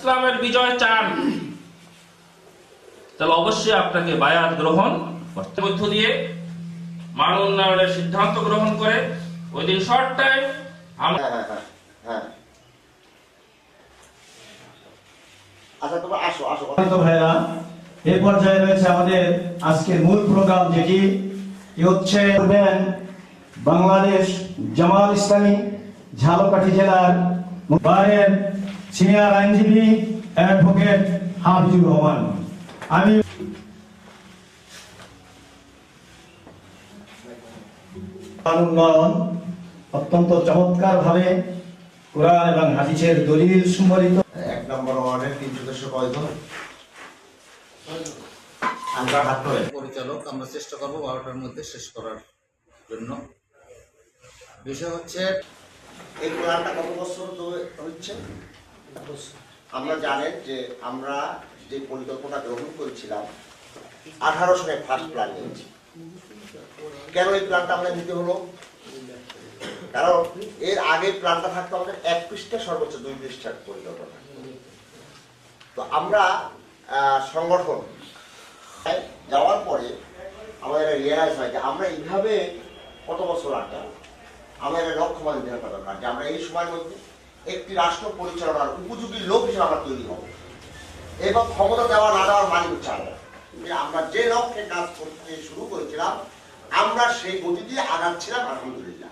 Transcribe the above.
ইসলামের বিজয় চান। তাহলে অবশ্যই আপনাকে বায়াত গ্রহণ করতে মধ্য দিয়ে মান উন্নয়নের সিদ্ধান্ত গ্রহণ করে ওই দিন শর্ট টাইম আমরা তোমরা আসো আসো। সম্মানিত ভাইরা এই পর্যায়ে রয়েছে আমাদের আজকের মূল প্রোগ্রাম যেটি হচ্ছে বাংলাদেশ জামাত ইসলামী ঝালকাঠি জেলার সিনিয়র আইনজীবী অ্যাডভোকেট হাফিজুর রহমান। আমি উন্নয়ন অত্যন্ত চমৎকার ভাবে কোরআন এবং হাদিসের দলিল সম্বলিত এক নম্বর ওয়ার্ডের তিন সদস্য কয়জন? আমরা হাত করে পরিচালক আমরা চেষ্টা করব বারোটার মধ্যে শেষ করার জন্য। বিষয় হচ্ছে এই প্ল্যানটা কত বছর ধরে হচ্ছে? আমরা জানেন যে আমরা যে পরিকল্পনা গ্রহণ করেছিলাম আঠারো সনে ফার্স্ট প্ল্যান নিয়েছি কেন এই প্ল্যানটা আমরা নিতে হলো? কারণ এর আগে প্ল্যানটা থাকতো আমাদের এক পৃষ্ঠা সর্বোচ্চ দুই পৃষ্ঠার পরিকল্পনা। তো আমরা সংগঠন যাওয়ার পরে আমাদের রিয়েলাইজ হয় যে আমরা এইভাবে কত বছর আগে আমাদের লক্ষ্যমান নির্ধারণ করা দরকার যে আমরা এই সময়ের মধ্যে একটি রাষ্ট্র পরিচালনার উপযোগী লোক হিসেবে আমরা তৈরি হব। এবং ক্ষমতা দেওয়া না দেওয়ার মানি হচ্ছে আমরা। যে আমরা যে লক্ষ্যে কাজ করতে শুরু করেছিলাম, আমরা সেই গতি দিয়ে আগাচ্ছিলাম, আলহামদুলিল্লাহ।